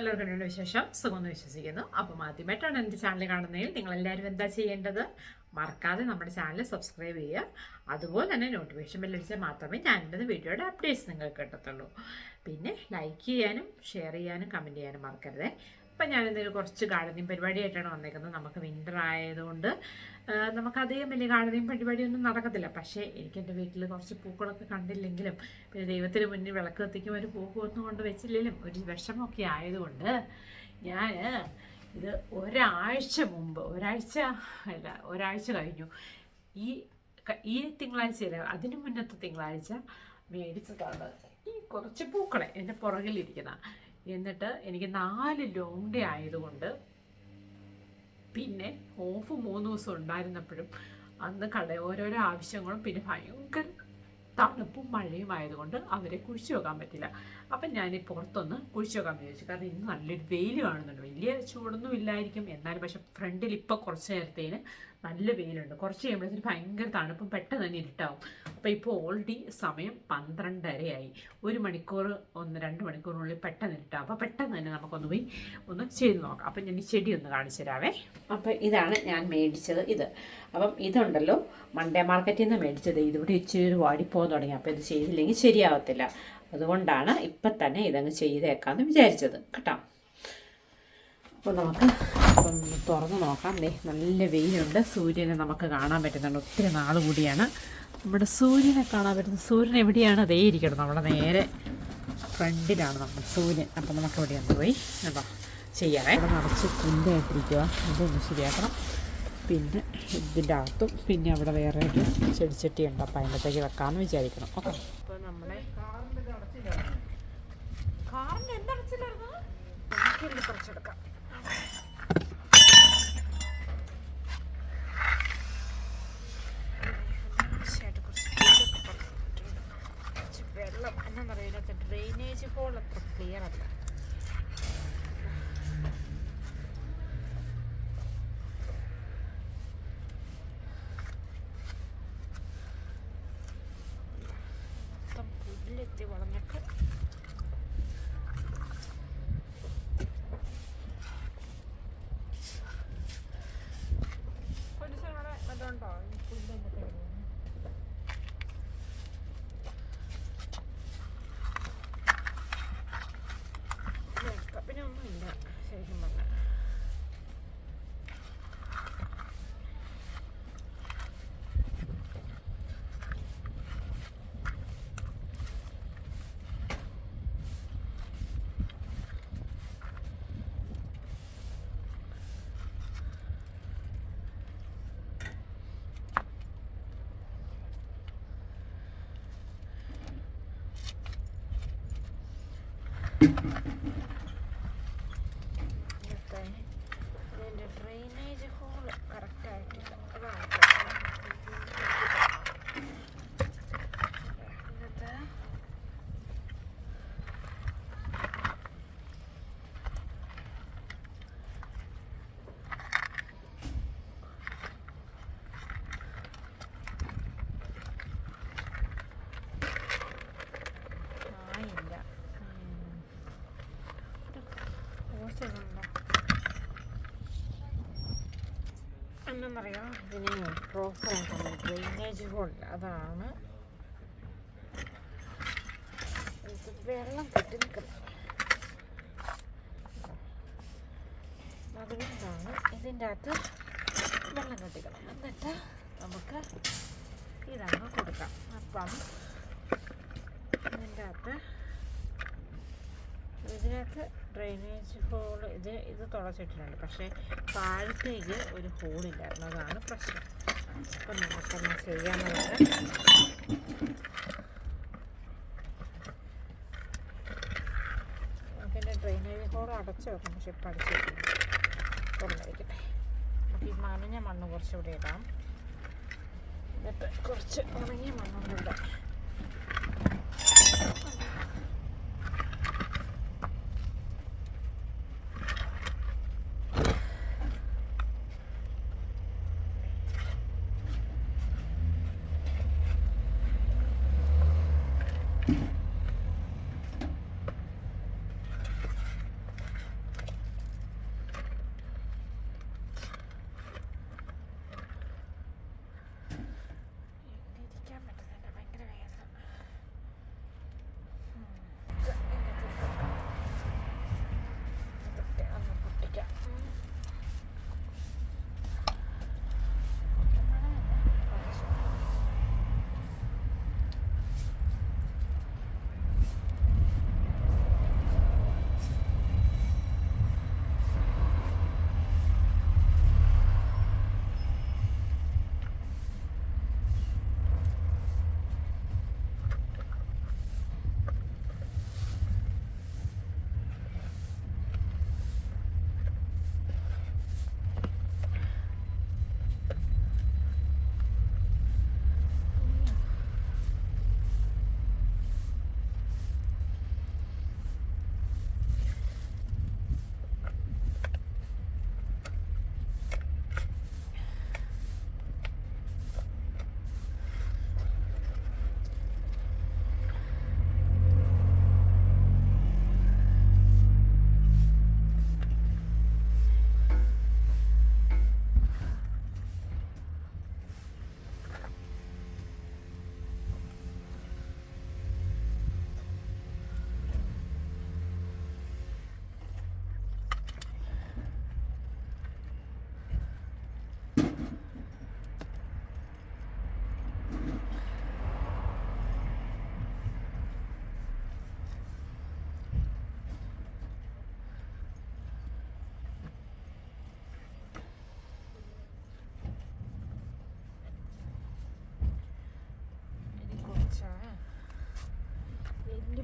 എല്ലാവർക്കും വിശേഷം സുഖമെന്ന് വിശ്വസിക്കുന്നു. അപ്പം ആദ്യമായിട്ടാണ് എന്റെ ചാനൽ കാണുന്നതിൽ നിങ്ങൾ എല്ലാവരും എന്താ ചെയ്യേണ്ടത്? മറക്കാതെ നമ്മുടെ ചാനൽ സബ്സ്ക്രൈബ് ചെയ്യുക. അതുപോലെ തന്നെ നോട്ടിഫിക്കേഷൻ ബെല്ലടിച്ചാൽ മാത്രമേ ഞാനിന്റെ വീഡിയോയുടെ അപ്ഡേറ്റ്സ് നിങ്ങൾക്ക് കിട്ടത്തുള്ളൂ. പിന്നെ ലൈക്ക് ചെയ്യാനും ഷെയർ ചെയ്യാനും കമന്റ് ചെയ്യാനും മറക്കരുത്. ഇപ്പം ഞാനിന്നൊരു കുറച്ച് ഗാർഡനിങ് പരിപാടിയായിട്ടാണ് വന്നേക്കുന്നത്. നമുക്ക് വിന്റർ ആയതുകൊണ്ട് നമുക്ക് അധികം വലിയ ഗാർഡനിങ് പരിപാടിയൊന്നും നടക്കത്തില്ല. പക്ഷേ എനിക്ക് എന്റെ വീട്ടിൽ കുറച്ച് പൂക്കളൊക്കെ കണ്ടില്ലെങ്കിലും പിന്നെ ദൈവത്തിന് മുന്നിൽ വിളക്ക് കത്തിക്കും ഒരു പൂക്കൊന്നും കൊണ്ട് വെച്ചില്ലെങ്കിലും ഒരു വിഷമമൊക്കെ ആയതുകൊണ്ട് ഞാൻ ഇത് ഒരാഴ്ച മുമ്പ് ഒരാഴ്ച അല്ല ഒരാഴ്ച കഴിഞ്ഞു. ഈ ഈ തിങ്കളാഴ്ചയല്ല അതിനു മുന്നത്തെ തിങ്കളാഴ്ച മേടിച്ചതാണ് ഈ കുറച്ച് പൂക്കളെ എന്റെ പുറകിലിരിക്കുന്ന എന്നിട്ട് എനിക്ക് നാല് ലോങ് ഡേ ആയതുകൊണ്ട് പിന്നെ ഓഫ് മൂന്ന് ദിവസം ഉണ്ടായിരുന്നപ്പോഴും അന്ന് കട ഓരോരോ ആവശ്യങ്ങളും പിന്നെ ഭയങ്കര തണുപ്പും മഴയും ആയതുകൊണ്ട് അവരെ കുഴിച്ചു വെക്കാൻ പറ്റില്ല. അപ്പം ഞാൻ ഈ പുറത്തൊന്ന് കുഴിച്ചു വെക്കാൻ വിചാരിച്ചു. കാരണം ഇന്ന് നല്ലൊരു വെയിൽ കാണുന്നുണ്ട്. വലിയ ചൂടൊന്നും ഇല്ലായിരിക്കും. എന്നാലും പക്ഷെ ഫ്രണ്ടിൽ ഇപ്പോൾ കുറച്ച് നേരത്തേന് നല്ല വെയിലുണ്ട്. കുറച്ച് കഴിയുമ്പോഴത്തേക്ക് ഭയങ്കര തണുപ്പ് പെട്ടെന്ന് തന്നെ ഇരുട്ടാവും. അപ്പോൾ ഇപ്പോൾ ഓൾറെഡി സമയം പന്ത്രണ്ടരയായി. ഒരു മണിക്കൂർ ഒന്ന് രണ്ട് മണിക്കൂറിനുള്ളിൽ പെട്ടെന്ന് ഇരുട്ടാവും അപ്പോൾ പെട്ടെന്ന് തന്നെ നമുക്കൊന്ന് പോയി ഒന്ന് ചെയ്ത് നോക്കാം. അപ്പം ഞാൻ ഈ ചെടി ഒന്ന് കാണിച്ചു തരാവേ. അപ്പം ഇതാണ് ഞാൻ മേടിച്ചത് ഇത്. അപ്പം ഇതുണ്ടല്ലോ മൺഡേ മാർക്കറ്റിൽ നിന്ന് മേടിച്ചത്. ഇതിവിടെ ഇച്ചിരി ഒരു വാടിപ്പോകാൻ തുടങ്ങി. അപ്പോൾ ഇത് ചെയ്തില്ലെങ്കിൽ ശരിയാവത്തില്ല. അതുകൊണ്ടാണ് ഇപ്പം തന്നെ ഇതങ്ങ് ചെയ്തേക്കാമെന്ന് വിചാരിച്ചത്. കേട്ടോ. അപ്പോൾ നമുക്ക് ഇപ്പം തുറന്ന് നോക്കാം. ദേ നല്ല വെയിലുണ്ട്. സൂര്യനെ നമുക്ക് കാണാൻ പറ്റുന്നുണ്ട്. ഒത്തിരി നാൾ കൂടിയാണ്. നമ്മുടെ സൂര്യനെ കാണാൻ പറ്റുന്നത് സൂര്യൻ എവിടെയാണ്? അതേ ഇരിക്കണം നമ്മുടെ നേരെ ഫ്രണ്ടിലാണ് നമ്മുടെ സൂര്യൻ. അപ്പം നമുക്ക് ഇവിടെ ഒന്ന് പോയി. കേട്ടോ ചെയ്യാമേ ഇവിടെ നിറച്ച് കുന്തയായിട്ടിരിക്കുക അതൊന്ന് ശരിയാക്കണം. പിന്നെ ഇതിന്റെ അകത്തും പിന്നെ അവിടെ വേറെ ഒരു ചെടിച്ചട്ടി ഉണ്ട് അപ്പം അതിന്റെത്തേക്ക് വെക്കാമെന്ന് വിചാരിക്കണം. ഓക്കെ. അപ്പോൾ നമ്മുടെ കുറച്ചെടുക്കാം. വെള്ളം എന്നാന്നറിയോ ഇതിനകത്ത് ഡ്രെയിനേജ് ഹോൾ അത്ര ക്ലിയർ അല്ല. മൊത്തം പുല്ലെത്തി വളഞ്ഞിട്ട് ഇതിന് പ്രോപ്പറായിട്ടുള്ള ഡ്രെയിനേജ് ഹോൾ അതാണ് വെള്ളം കെട്ടി നിൽക്കുന്നത്. അതുകൊണ്ടാണ് ഇതിന്റെ അകത്ത് വെള്ളം കെട്ടിക്കണം എന്നിട്ട് നമുക്ക് ഇതങ്ങ് കൊടുക്കാം. അപ്പം ഇതിന്റെ അകത്ത് ഇതിനകത്ത് ഡ്രെയിനേജ് ഹോൾ ഇത് ഇത് തുളച്ചിട്ടിട്ടുണ്ട്. പക്ഷേ താഴത്തേക്ക് ഒരു ഹോളില്ലായിരുന്നു. അതാണ് പ്രശ്നം. അപ്പം നമുക്കൊന്ന് ചെയ്യാമെന്നുള്ളത് നമുക്കെന്റെ ഡ്രെയിനേജ് ഹോൾ അടച്ചു വെക്കണം. പക്ഷെ ഇപ്പം അടച്ചു വെക്കണം. മണ്ണ് കുറച്ചുകൂടി ഇടാം. എന്നിട്ട് കുറച്ച് ഉണങ്ങിയ മണ്ണൊന്നും ഇടാം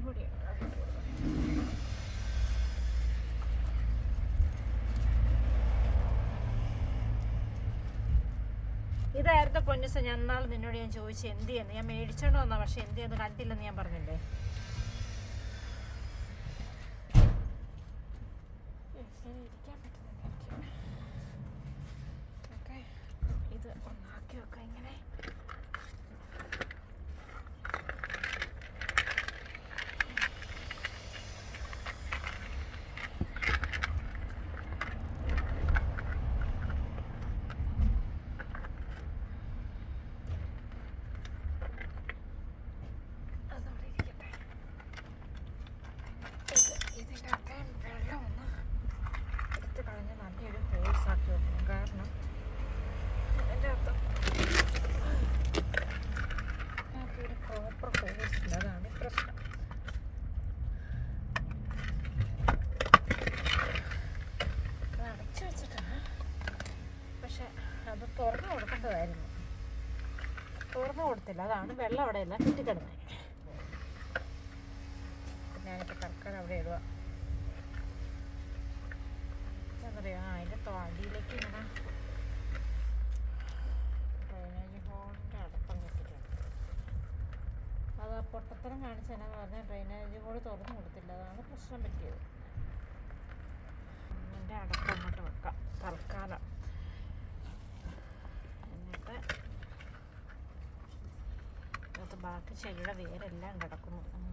ഇട്ട് ഇതായിരുന്നു പൊന്നിസ ഞാൻ നാളെ നിന്നോട് ഞാൻ ചോദിച്ചു എന്ത് ചെയ്യുന്നു? ഞാൻ മേടിച്ചോണ്ട് വന്നാ പക്ഷെ എന്ത് ചെയ്യുന്നു കണ്ടില്ലെന്ന് ഞാൻ പറഞ്ഞില്ലേ ഇങ്ങനെ ഇരിക്കാൻ പറ്റുന്നില്ല എനിക്ക്. ഓക്കേ. ഇത് ഒന്നാക്കി വെക്കാം ഇങ്ങനെ അതവിടെ ഇരിക്കട്ടെ ഇത് ഇതിന്റെ അകത്തെ വെള്ളം ഒന്ന് എടുത്ത് കളഞ്ഞ് നല്ലൊരു ഹോൾസ് ആക്കി വെക്കണം കാരണം ഇതിന്റെ അകത്ത് ഇതിനകത്ത് ഒരു പ്രോപ്പർ ഹോൾസ് ഇല്ല അതാണ് പ്രശ്നം അത് അടച്ചു വെച്ചിട്ടാണ് പക്ഷെ അത് തുറന്നു കൊടുക്കേണ്ടതായിരുന്നു. തുറന്നു കൊടുത്തില്ല. അതാണ് വെള്ളം അവിടെ എല്ലാം കെട്ടിക്കിടന്നത് ഞാനിപ്പോൾ തൽക്കാലം അവിടെ ഇടുക. എന്താ പറയുക ആ അതിന്റെ തോണ്ടിയിലേക്ക് ഇങ്ങനെ ഡ്രൈനേജ് ഹോളിന്റെ അടപ്പം കെട്ടിട്ടുണ്ട് അത് ആ പൊട്ടത്തരം കാണിച്ചെന്നു പറഞ്ഞാൽ ഡ്രൈനേജ് ഹോൾ തുറന്നു കൊടുത്തില്ല. അതാണ് പ്രശ്നം പറ്റിയത്. എന്റെ അങ്ങോട്ട് വെക്കാം തൽക്കാലം എന്നിട്ട് ഇതിനകത്ത് ബാക്കി ചെടിയുടെ വേരെല്ലാം കിടക്കുന്നു ഉം.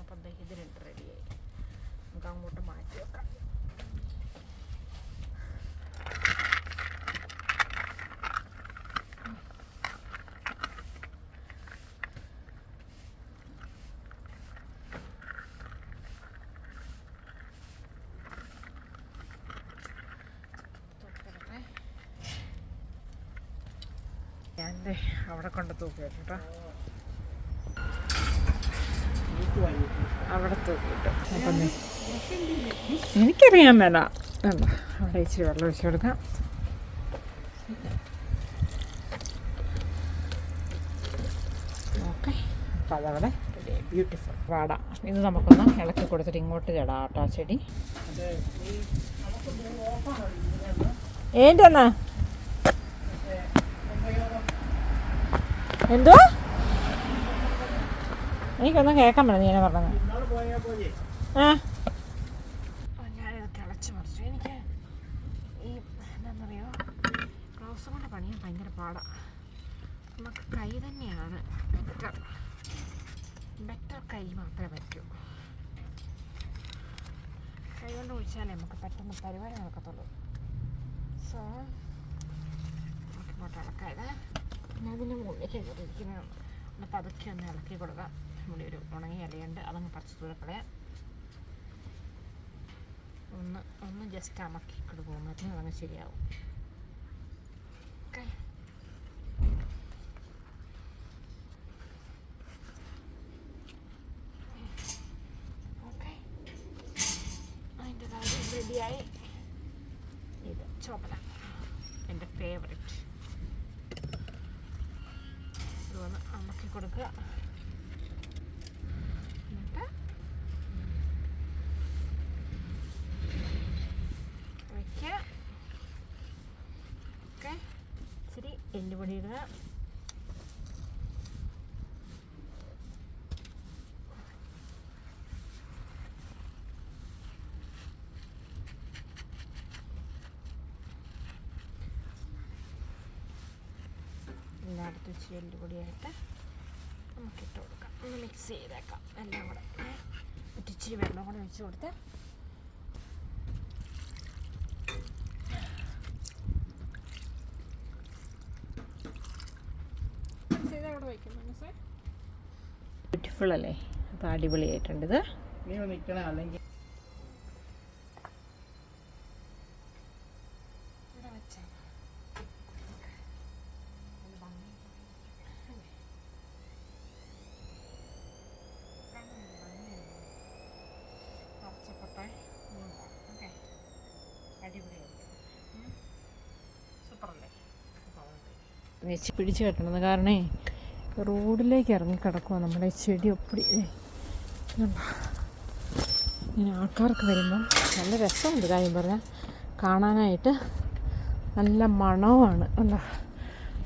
അപ്പം ദേ ഇത് രണ്ട് റെഡിയായി നമുക്ക് അങ്ങോട്ട് മാറ്റി വെക്കാം തൂക്കിയിടട്ടെ. ഞാൻ അവിടെ കൊണ്ട് തൂക്കി വെക്കട്ടോ അവിടെ തൂക്കിട്ടു എനിക്കറിയാൻ മേല. അവിടെ ഇച്ചിരി വെള്ളം ഒഴിച്ചു കൊടുക്കാം. ഓക്കെ അപ്പം അതവിടെ ബ്യൂട്ടിഫുൾ വാട. ഇത് നമുക്കൊന്ന് ഇളക്കി കൊടുത്തിട്ട് ഇങ്ങോട്ട് ചേടാം ആട്ടാ ചെടി. ഏന്റെ എന്നാ എന്തോ? എനിക്കൊന്നും കേൾക്കാൻ പറ്റില്ല ഞാൻ പറഞ്ഞത്. ആ. ഭയങ്കര നമുക്ക് ബെറ്റർ കൈ നമുക്ക് പെട്ടെന്ന് പരിപാടി നടക്കത്തുള്ളൂ. സോ നമുക്കിങ്ങോട്ട് ഇളക്കായത് പിന്നെ അതിന്റെ മുകളിലേക്ക് കയറിയിരിക്കുന്നതാണ് ഒന്ന് പതുക്കെ ഒന്ന് ഇളക്കി കൊടുക്കാം നമ്മുടെ ഒരു ഉണങ്ങിയ ഇലയുണ്ട് അതങ്ങ് പറിച്ച് ദൂരെ കളയാം ഒന്ന് ഒന്ന് ജസ്റ്റ് അമക്കി കൊടുക്കുമ്പോഴത്തേനും അതങ്ങ് ശരിയാവും ഓക്കെ ഓക്കെ അതിന്റെ കാര്യം റെഡിയായി ഇത് ചോപ്പല എന്റെ ഫേവററ്റ് ഇതൊന്ന് അമക്കി കൊടുക്കുക എന്നിട്ട് എല്ലുപൊടി ഇടുക എല്ലായിടത്തും ഇച്ചിരി എല്ലുപൊടിയായിട്ട് നമുക്ക് ഇട്ട് കൊടുക്കാം. ഒന്ന് മിക്സ് ചെയ്തേക്കാം. എല്ലാം കൂടെ. ഒറ്റിച്ചിരി വെള്ളം കൂടെ ഒഴിച്ച് കൊടുത്ത്. ബ്യൂട്ടിഫുൾ അല്ലേ? അപ്പോൾ അടിപൊളിയായിട്ടുണ്ട് ഇത്. പിടിച്ച് കെട്ടണത് കാരണേ റോഡിലേക്ക് ഇറങ്ങി കിടക്കുക നമ്മുടെ ചെടി ഒപ്പിടി? ഇങ്ങനെ ആൾക്കാർക്ക് വരുമ്പം നല്ല രസമുണ്ട് കാര്യം പറഞ്ഞാൽ കാണാനായിട്ട് നല്ല മണവുമാണ്. അല്ല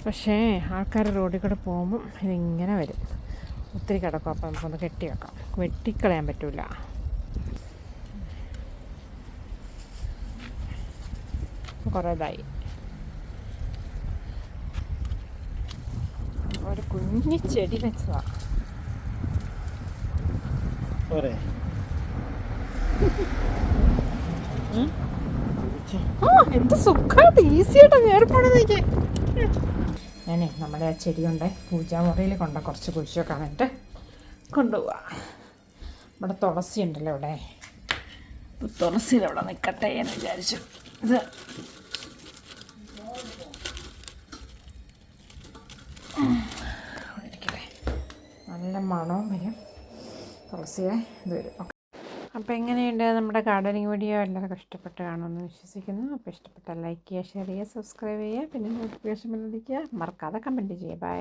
പക്ഷേ ആൾക്കാർ റോഡിൽ കൂടെ പോകുമ്പം ഇതിങ്ങനെ വരും. ഒത്തിരി കിടക്കും. അപ്പം നമുക്കൊന്ന് കെട്ടി വെക്കാം. വെട്ടിക്കളയാൻ പറ്റില്ല കുറേ ഇതായി ഒരു കുഞ്ഞു ചെടി വെച്ചതാ പോരെ ആ എന്ത് സുഖമായിട്ട് ഈസി ആയിട്ട് നേർപ്പാണെന്ന് ഞാനേ നമ്മുടെ ആ ചെടി കൊണ്ട് പൂജാമുറിയിൽ കൊണ്ട കുറച്ച് കുഴിച്ചൊക്കെ വെക്കാനായിട്ട് കൊണ്ടുപോവാ. നമ്മുടെ തുളസി ഉണ്ടല്ലോ ഇവിടെ. തുളസിയിൽ തുളസി ഇവിടെ നിൽക്കട്ടെ എന്ന് വിചാരിച്ചു. ഇത് നല്ല മണവും വരും. തുളസിയുടെ ഇത് വരും. ഓക്കെ. അപ്പോൾ എങ്ങനെയുണ്ട് നമ്മുടെ ഗാർഡനിങ് വീഡിയോ എല്ലാവർക്കും ഇഷ്ടപ്പെട്ട് കാണുമെന്ന് വിശ്വസിക്കുന്നു. അപ്പോൾ ഇഷ്ടപ്പെട്ടാൽ ലൈക്ക് ചെയ്യുക ഷെയർ ചെയ്യുക സബ്സ്ക്രൈബ് ചെയ്യുക പിന്നെ നോട്ടിഫിക്കേഷൻ ബെല്ലടിക്കുക മറക്കാതെ കമന്റ് ചെയ്യുക. ബൈ